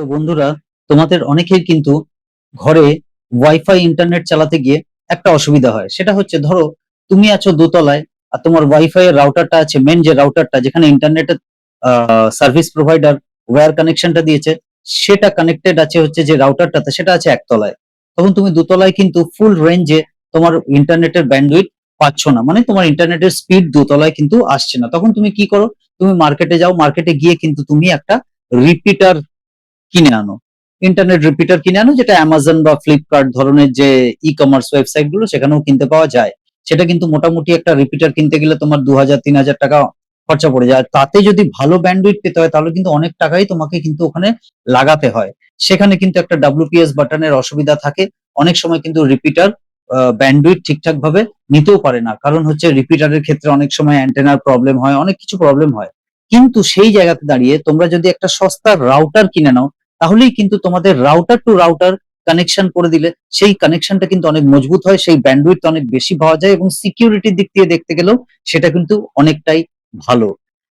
তো বন্ধুরা, তোমাদের অনেকের কিন্তু ঘরে ওয়াইফাই ইন্টারনেট চালাতে গিয়ে একটা অসুবিধা হয়। সেটা হচ্ছে, ধরো, তুমি আছো দোতলায় আর তোমার ওয়াইফাই এর রাউটারটা আছে মেন যে রাউটারটা যেখানে ইন্টারনেটের সার্ভিস প্রোভাইডার ওয়্যার কানেকশনটা দিয়েছে, সেটা কানেক্টেড আছে হচ্ছে যে রাউটারটাতে সেটা আছে একতলায়। তখন তুমি দোতলায় কিন্তু ফুল রেঞ্জে তোমার ইন্টারনেটের ব্যান্ডউইথ পাচ্ছ না। মানে তোমার ইন্টারনেটের স্পিড দোতলায় কিন্তু আসছে না। তখন তুমি কি করো, তুমি মার্কেটে যাও মার্কেটে গিয়ে কিন্তু তুমি একটা রিপিটার কিনে আনো। ইন্টারনেট রিপিটার কিনে আনো, যেটা অ্যামাজন বা ফ্লিপকার্ট ধরনের যে ই কমার্স ওয়েবসাইটগুলো, সেখানেও কিনতে পাওয়া যায়। সেটা কিন্তু মোটামুটি একটা রিপিটার কিনতে গেলে তোমার দু হাজার তিন হাজার টাকা খরচা পড়ে যায়। তাতে যদি ভালো ব্যান্ডউইথ পেতে হয়, তাহলে কিন্তু অনেক টাকাই তোমাকে কিন্তু ওখানে লাগাতে হয়। সেখানে কিন্তু একটা ডাব্লিউপিএস বাটনের অসুবিধা থাকে। অনেক সময় কিন্তু রিপিটার ব্যান্ডউইথ ঠিকঠাক ভাবে নিতেও পারে না। কারণ হচ্ছে রিপিটারের ক্ষেত্রে অনেক সময় অ্যান্টেনার প্রবলেম হয়, অনেক কিছু প্রবলেম হয়। কিন্তু সেই জায়গাতে দাঁড়িয়ে তোমরা যদি একটা সস্তা রাউটার কিনে নাও তাহলেই কিন্তু তোমাদের রাউটার টু রাউটার কানেকশন করে দিলে সেই কানেকশনটা কিন্তু অনেক মজবুত হয়, সেই ব্যান্ডউইথ অনেক বেশি পাওয়া যায় এবং সিকিউরিটির দিক দিয়ে দেখতে গেলেও সেটা কিন্তু অনেকটাই ভালো।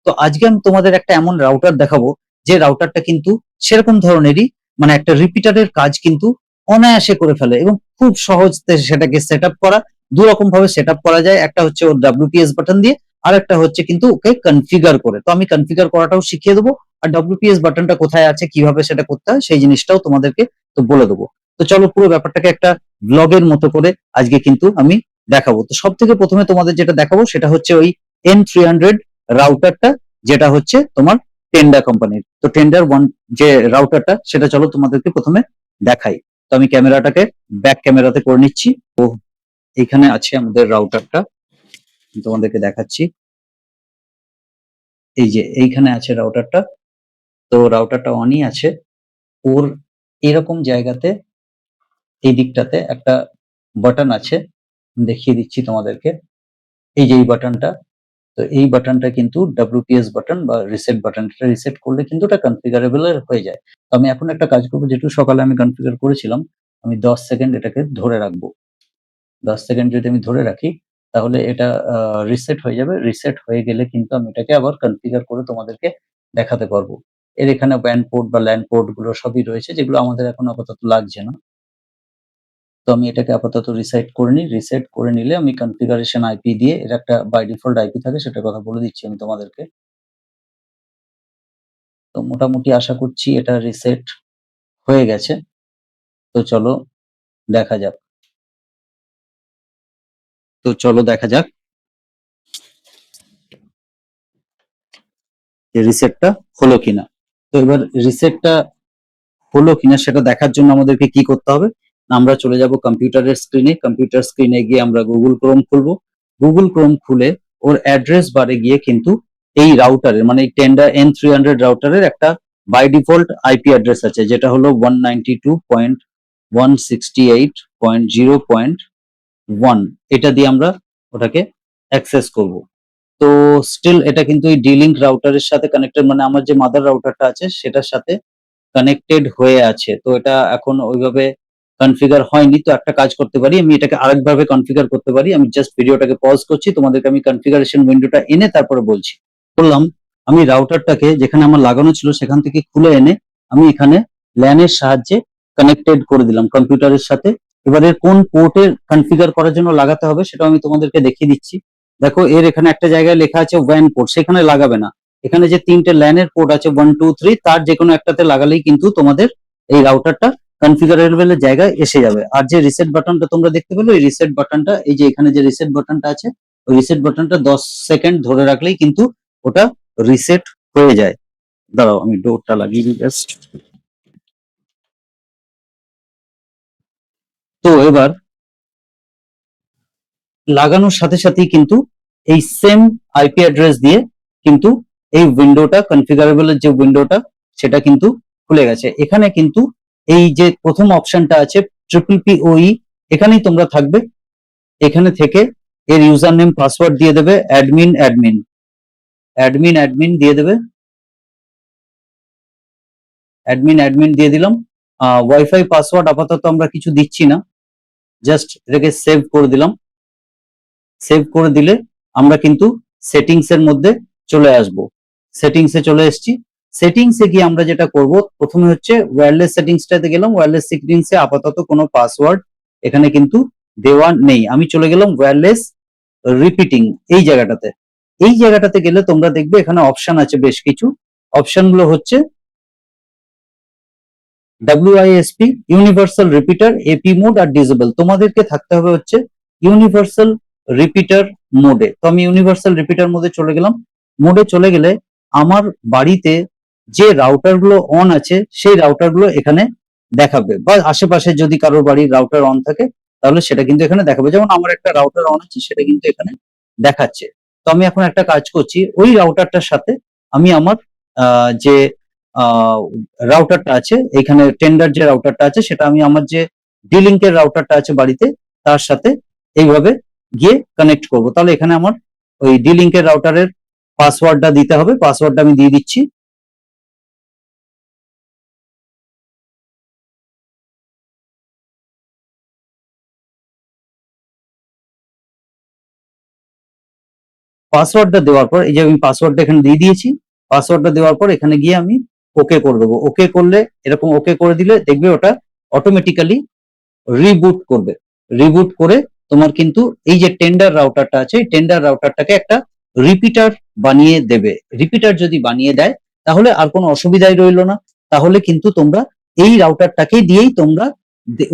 তো আজকে আমি তোমাদের একটা এমন রাউটার দেখাবো যে রাউটারটা কিন্তু সেরকম ধরনেরই মানে একটা রিপিটারের কাজ কিন্তু অনায়াসে করে ফেলে এবং খুব সহজ সেটাকে সেট করা দু রকম ভাবে সেট করা যায়। একটা হচ্ছে ওর ডাব্লিউপিএস বাটন দিয়ে আর একটা হচ্ছে কিন্তু ওকে কনফিগার করে। তো আমি কনফিগার করাটাও শিখিয়ে দেবো। আর ডাব্লিউপিএস বাটনটা কোথায় আছে, কীভাবে সেটা করতে হয়, সেই জিনিসটাও তোমাদেরকে তো বলে দেবো। তো চলো পুরো ব্যাপারটাকে একটা ব্লগের মতো করে আজকে কিন্তু আমি দেখাবো। তো সব থেকে প্রথমে তোমাদের যেটা দেখাবো, সেটা হচ্ছে ওই এন থ্রি হান্ড্রেড রাউটারটা যেটা হচ্ছে তোমার টেন্ডার কোম্পানির তো টেন্ডার ওয়ান যে রাউটারটা সেটা চলো তোমাদেরকে প্রথমে দেখাই। তো আমি ক্যামেরাটাকে ব্যাক ক্যামেরাতে করে নিচ্ছি। ও এখানে আছে আমাদের রাউটারটা তোমাদেরকে দেখাচ্ছি। এই যে এইখানে আছে রাউটারটা তো রাউটারটা অনই আছে। ওর এরকম জায়গাতে এই দিকটাতে একটা বাটন আছে। দেখিয়ে দিচ্ছি তোমাদেরকে। এই যে এই বাটনটা তো এই বাটনটা কিন্তু ডাব্লিউপিএস বাটন বা রিসেট বাটন এটা রিসেট করলে কিন্তু এটা কনফিগারেবল হয়ে যায়। তো আমি এখন একটা কাজ করব যেটু সকালে আমি কনফিগার করেছিলাম, আমি দশ সেকেন্ড এটাকে ধরে রাখব। দশ সেকেন্ড যদি আমি ধরে রাখি তাহলে এটা রিসেট হয়ে যাবে। রিসেট হয়ে গেলে কিন্তু আমি এটাকে আবার কনফিগার করে তোমাদেরকে দেখাতে পারব। এর এখানে ব্যান্ড পোর্ট বা ল্যান্ড পোর্টগুলো সবই রয়েছে, যেগুলো আমাদের এখন আপাতত লাগছে না। তো আমি এটাকে আপাতত রিসেট করে নিই। রিসেট করে নিলে আমি কনফিগারেশন আইপি দিয়ে, এর একটা বাই ডিফল্ট আইপি থাকে, সেটার কথা বলে দিচ্ছি আমি তোমাদেরকে। তো মোটামুটি আশা করছি এটা রিসেট হয়ে গেছে। তো চলো, দেখা যাক। তো চলো দেখা যাক। রিসেটটা হলো কিনা। তো এবার রিসেটটা হলো কিনা সেটা দেখার জন্য আমাদেরকে কি করতে হবে? আমরা চলে যাব কম্পিউটারের স্ক্রিনে কম্পিউটার স্ক্রিনে গিয়ে আমরা গুগল ক্রোম খুলবো। গুগল ক্রোম খুলে ওর অ্যাড্রেস বারে গিয়ে কিন্তু এই রাউটারের মানে এই টেন্ডার এন থ্রি হান্ড্রেড রাউটারের একটা বাই ডিফল্ট আইপি অ্যাড্রেস আছে, যেটা হলো one ninety two point one sixty eight point zero point one এটা দিয়ে আমরা ওটাকে অ্যাক্সেস করব। তো স্টিল এটা কিন্তু এই ডিলিঙ্ক রাউটারের সাথে কানেক্টেড মানে আমার যে মাদার রাউটারটা আছে, সেটার সাথে কানেক্টেড হয়ে আছে। তো এটা এখন ওইভাবে কনফিগার হয়নি, তো একটা কাজ করতে পারি, আমি এটাকে আরেকভাবে কনফিগার করতে পারি। আমি জাস্ট ভিডিওটাকে পজ করছি, তোমাদেরকে আমি কনফিগারেশন উইন্ডোটা এনে তারপরে বলছি। বললাম, আমি রাউটারটাকে যেখানে আমার লাগানো ছিল, সেখান থেকে খুলে এনে আমি এখানে ল্যানের সাহায্যে কানেক্টেড করে দিলাম কম্পিউটারের সাথে এবারে কোন পোর্টের কনফিগার করার জন্য লাগাতে হবে সেটা আমি তোমাদেরকে দেখিয়ে দিচ্ছি। দেখো, এর এখানে একটা জায়গায় লেখা আছে ওয়ান পোর্ট সেখানে লাগাবে না। এখানে যে তিনটে ল্যানের পোর্ট আছে ওয়ান টু থ্রি তার যে কোনো একটাতে লাগালেই কিন্তু তোমাদের এই রাউটারটা কনফিগারেবলের জায়গায় এসে যাবে। আর যে রিসেট বাটনটা তোমরা দেখতে পেল এই রিসেট বাটনটা এই যে এখানে যে রিসেট বাটনটা আছে, ওই রিসেট বাটনটা দশ সেকেন্ড ধরে রাখলেই কিন্তু ওটা রিসেট হয়ে যায়। দাঁড়াও, আমি ডোরটা লাগিয়ে দিই জাস্ট তো এবার লাগানোর সাথে সাথেই কিন্তু এই সেম আইপি অ্যাড্রেস দিয়ে কিন্তু এই উইন্ডোটা কনফিগারেবলের যে উইন্ডোটা সেটা কিন্তু খুলে গেছে। এখানে কিন্তু এই যে প্রথম অপশনটা আছে ট্রিপল পি ওই এখানেই তোমরা থাকবে। এখানে থেকে এর ইউজার নেম পাসওয়ার্ড দিয়ে দেবে অ্যাডমিন অ্যাডমিন অ্যাডমিন অ্যাডমিন দিয়ে দেবে। অ্যাডমিন অ্যাডমিন দিয়ে দিলাম। ওয়াইফাই পাসওয়ার্ড আপাতত আমরা কিছু দিচ্ছি না। জাস্ট এটাকে সেভ করে দিলাম। সেভ করে দিলে আমরা কিন্তু সেটিংস এর মধ্যে চলে আসব। সেটিংস এ চলে এসেছি। সেটিংস এ গিয়ে আমরা যেটা করব, প্রথমে হচ্ছে ওয়্যারলেস সেটিংসটাতে গেলাম। ওয়্যারলেস সেটিংস এ আপাতত কোনো পাসওয়ার্ড এখানে কিন্তু দেওয়া নেই। আমি চলে গেলাম ওয়্যারলেস রিপিটিং এই জায়গাটাতে। এই জায়গাটাতে গেলে তোমরা দেখবে এখানে অপশন আছে বেশ কিছু। অপশনগুলো হচ্ছে WISP universal repeater AP mode আর ডিসেবল তোমাদেরকে থাকতে হবে হচ্ছে ইউনিভার্সাল রিপিটার মোডে তো আমি ইউনিভার্সাল রিপিটার মোডে চলে গেলাম। মোডে চলে গেলে আমার বাড়িতে যে রাউটারগুলো অন আছে, সেই রাউটারগুলো এখানে দেখাবে। বা আশেপাশে যদি কারোর বাড়ির রাউটার অন থাকে, তাহলে সেটা কিন্তু এখানে দেখাবে। যেমন আমার একটা রাউটার অন আছে, সেটা কিন্তু এখানে দেখাচ্ছে। তো আমি এখন একটা কাজ করছি, ওই রাউটারটার সাথে আমি আমার যে রাউটারটা আছে, এখানে টেন্ডার যে রাউটারটা আছে, সেটা আমি আমার যে ডিলিঙ্কের রাউটারটা আছে বাড়িতে, তার সাথে এইভাবে গিয়ে কানেক্ট করব। তাহলে এখানে আমার ওই ডিলিঙ্কের রাউটারের পাসওয়ার্ডটা দিতে হবে পাসওয়ার্ডটা আমি দিয়ে দিচ্ছি। পাসওয়ার্ডটা দেওয়ার পর, এই যে আমি পাসওয়ার্ডটা এখানে দিয়ে দিয়েছি পাসওয়ার্ডটা দেওয়ার পর এখানে গিয়ে আমি ওকে করে দেবো। ওকে করলে, এরকম ওকে করে দিলে দেখবে ওটা অটোমেটিক্যালি রিবুট করবে। রিবুট করে তোমার কিন্তু এই যে টেন্ডার রাউটারটা আছে টেন্ডার রাউটারটাকে একটা রিপিটার বানিয়ে দেবে। রিপিটার যদি বানিয়ে দেয়, তাহলে আর কোনো অসুবিধাই রইল না। তাহলে কিন্তু তোমরা এই রাউটারটাকে দিয়েই তোমরা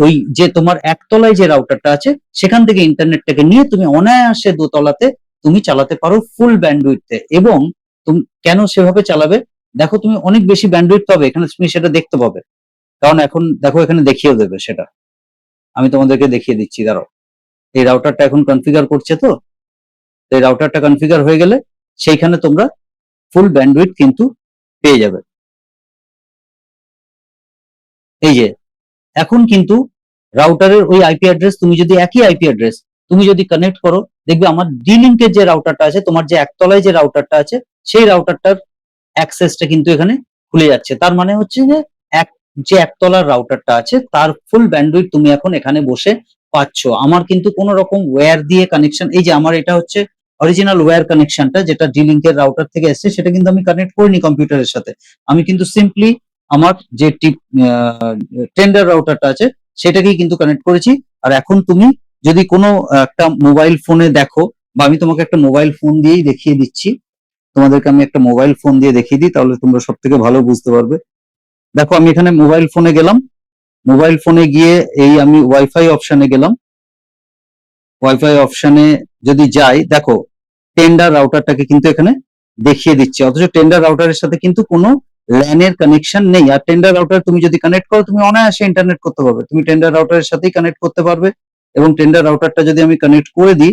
ওই যে তোমার একতলায় যে রাউটারটা আছে, সেখান থেকে ইন্টারনেটটাকে নিয়ে তুমি অনায়াসে দোতলাতে তুমি চালাতে পারো ফুল ব্যান্ডউইথে এবং তুমি, কেন সেভাবে চালাবে? দেখো তুমি অনেক বেশি ব্যান্ডউইথ পাবে, এখানে তুমি সেটা দেখতে পাবে। কারণ এখন দেখো এখানে দেখিয়ে দেবে সেটা। আমি তোমাদেরকে দেখিয়ে দিচ্ছি, দাঁড়াও। এই রাউটারটা এখন কনফিগার করছে তো? এই রাউটারটা কনফিগার হয়ে গেলে সেইখানে তোমরা ফুল ব্যান্ডউইথ কিন্তু পেয়ে যাবে। এই যে, এখন কিন্তু রাউটারের ওই আইপি অ্যাড্রেস তুমি যদি একই আইপি অ্যাড্রেস তুমি যদি কানেক্ট করো, দেখবে আমার ডি লিঙ্কের যে রাউটারটা আছে, তোমার যে একতলায় যে রাউটারটা আছে, সেই রাউটারটার অ্যাক্সেসটা কিন্তু এখানে খুলে যাচ্ছে। তার মানে হচ্ছে যে এক, যে একতলার রাউটারটা আছে, তার ফুল ব্যান্ডউইথ তুমি এখন এখানে বসে পাচ্ছ। আমার কিন্তু কোনো রকম ওয়্যার দিয়ে কানেকশন এই যে আমার এটা হচ্ছে অরিজিনাল ওয়্যার কানেকশনটা যেটা ডি লিঙ্কের রাউটার থেকে এসেছে, সেটা কিন্তু আমি কানেক্ট করিনি কম্পিউটারের সাথে। আমি কিন্তু সিম্পলি আমার যে টিপ টেন্ডার রাউটারটা আছে, সেটাকেই কিন্তু কানেক্ট করেছি। আর এখন তুমি যদি কোনো একটা মোবাইল ফোনে দেখো, বা আমি তোমাকে একটা মোবাইল ফোন দিয়েই দেখিয়ে দিচ্ছি তোমাদেরকে আমি একটা মোবাইল ফোন দিয়ে দেখিয়ে দিই, তাহলে তোমরা সব থেকে ভালো বুঝতে পারবে। দেখো, আমি এখানে মোবাইল ফোনে গেলাম। মোবাইল ফোনে গিয়ে এই আমি ওয়াইফাই অপশানে গেলাম। ওয়াইফাই অপশানে যদি যাই, দেখো টেন্ডার রাউটারটাকে কিন্তু এখানে দেখিয়ে দিচ্ছে। অথচ টেন্ডার রাউটারের সাথে কিন্তু কোনো ল্যানের কানেকশন নেই। আর টেন্ডার রাউটার তুমি যদি কানেক্ট করো, তুমি অনায়াসে ইন্টারনেট করতে পারবে। তুমি টেন্ডার রাউটারের সাথেই কানেক্ট করতে পারবে। এবং টেন্ডার রাউটারটা যদি আমি কানেক্ট করে দিই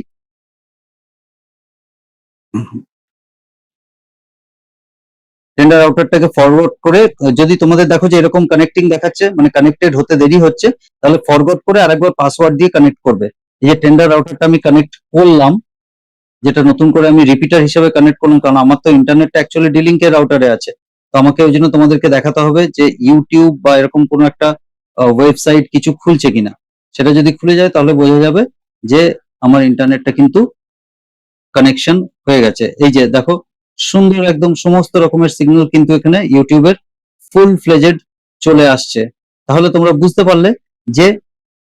টেন্ডার রাউটারটাকে ফরওয়ার্ড করে, যদি তোমাদের দেখো যে এরকম কানেক্টিং দেখাচ্ছে মানে কানেক্টেড হতে দেরি হচ্ছে, তাহলে ফরওয়ার্ড করে আরেকবার পাসওয়ার্ড দিয়ে কানেক্ট করবে। এই যে টেন্ডার রাউটারটা আমি কানেক্ট করলাম, যেটা নতুন করে আমি রিপিটার হিসেবে কানেক্ট করলাম, কারণ আমার তো ইন্টারনেটটা অ্যাকচুয়ালি ডিলিঙ্কের রাউটারে আছে। তো আমাকে ওই জন্য তোমাদেরকে দেখাতে হবে যে ইউটিউব বা এরকম কোনো একটা ওয়েবসাইট কিছু খুলছে কিনা। সেটা যদি খুলে যায়, তাহলে বোঝা যাবে যে আমার ইন্টারনেটটা কিন্তু কানেকশন হয়ে গেছে। এই যে দেখো সুন্দর একদম সমস্ত রকমের সিগন্যাল কিন্তু এখানে ইউটিউবের ফুল ফ্লেজেড চলে আসছে। তাহলে তোমরা বুঝতে পারলে যে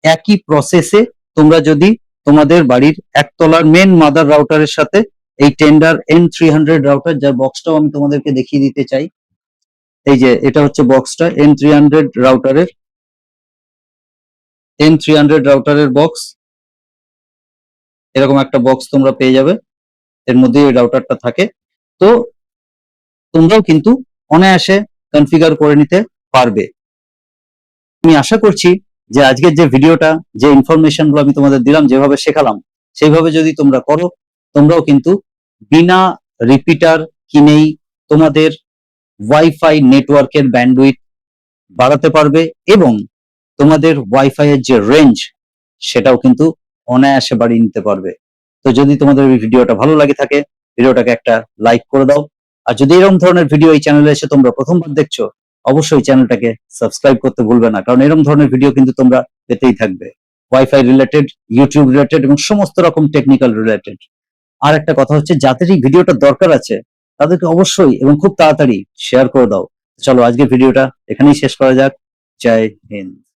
একই প্রসেসে তোমরা যদি তোমাদের বাড়ির একতলার মেন মাদার রাউটারের সাথে এই Tenda N three hundred router যার বক্সটাও আমি তোমাদেরকে দেখিয়ে দিতে চাই। এই যে, এটা হচ্ছে বক্সটা এন থ্রি হান্ড্রেড রাউটারের এন থ্রি হান্ড্রেড রাউটারের বক্স এরকম একটা বক্স তোমরা পেয়ে যাবে। এর মধ্যে এই রাউটারটা থাকে। তো তোমরাও কিন্তু অনায়াসে কনফিগার করে নিতে পারবে। আমি আশা করছি যে আজকের যে ভিডিওটা যে ইনফরমেশনগুলো আমি তোমাদের দিলাম, যেভাবে শেখালাম, সেইভাবে যদি তোমরা করো, তোমরাও কিন্তু বিনা রিপিটার কিনেই তোমাদের ওয়াইফাই নেটওয়ার্কের ব্যান্ডউইথ বাড়াতে পারবে এবং তোমাদের ওয়াইফাই এর যে রেঞ্জ সেটাও কিন্তু অনায়াসে বাড়িয়ে নিতে পারবে। তো যদি তোমাদের এই ভিডিওটা ভালো লাগে থাকে ভিডিওটাকে একটা লাইক করে দাও। আর যদি এরকম ধরনের ভিডিও এই চ্যানেলে এসে তোমরা প্রথমবার দেখছ, অবশ্যই চ্যানেলটাকে সাবস্ক্রাইব করতে ভুলবে না, কারণ এরকম ধরনের ভিডিও কিন্তু তোমরা পেতেই থাকবে। ওয়াইফাই রিলেটেড ইউটিউব রিলেটেড এবং সমস্ত রকম টেকনিক্যাল রিলেটেড আর একটা কথা হচ্ছে, যাদের এই ভিডিওটা দরকার আছে, তাদেরকে অবশ্যই এবং খুব তাড়াতাড়ি শেয়ার করে দাও। চলো আজকে ভিডিওটা এখানেই শেষ করা যাক। জয় হিন্দ।